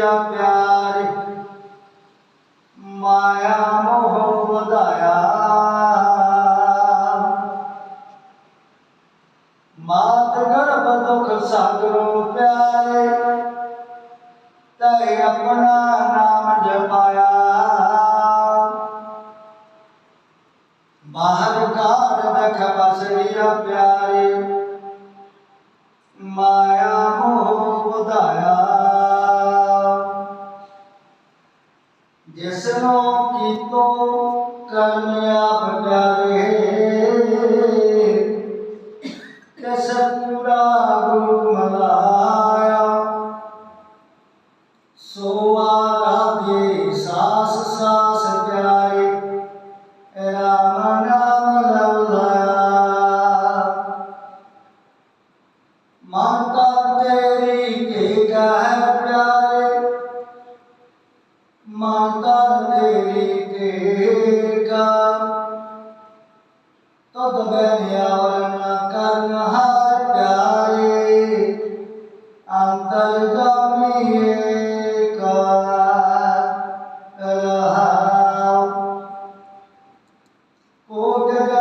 ਬਸਰੀਆ ਪਿਆਰੇ। ਮਾਇਆ ਮੋਹ ਵਧਾਇਆ। ਮਾਤ ਗਰਭ ਦੁਖ ਸਾਗਰੋ ਪਿਆਰੇ। ਤੈ ਆਪਣਾ ਨਾਮ ਜਪਾਇਆ। ਬਾਹਰ ਕਾਢ ਵੇਖ ਬਸਰੀਆ ਪਿਆਰੇ। ਮਾਇਆ ਜਿਸਨੋ ਕੀਤੋ ਕਰਮ ਆਪ ਪਿਆਰੇ ਤਿਸ ਪੂਰਾ ਗੁਰੂ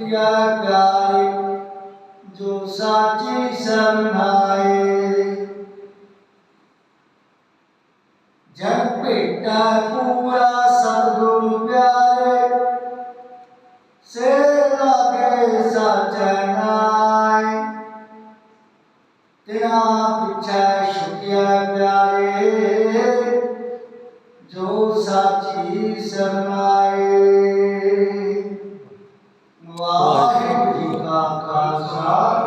ਪਿਛੈ ਛੁਟਿਆ ਜੋ ਸਾਚੀ ਸਰਨਾਏ ਜਨ ਭੇਟਾ ਪੂਰਾ ਸਤਿਗੁਰੂ ਪਿਆਰੇ, ਸੇ ਲਾਗੇ ਸਾਚੈ ਨਾਏ। ਤਿਨਾ ਪਿਛੈ ਛੁਟਿਆ ਪਿਆਰੇ, ਜੋ ਸਾਚੀ ਸਰਨਾਏ ਵਾਹਿਗੁਰੂ ਜੀ ਕਾ ਖਾਲਸਾ ਵਾਹਿਗੁਰੂ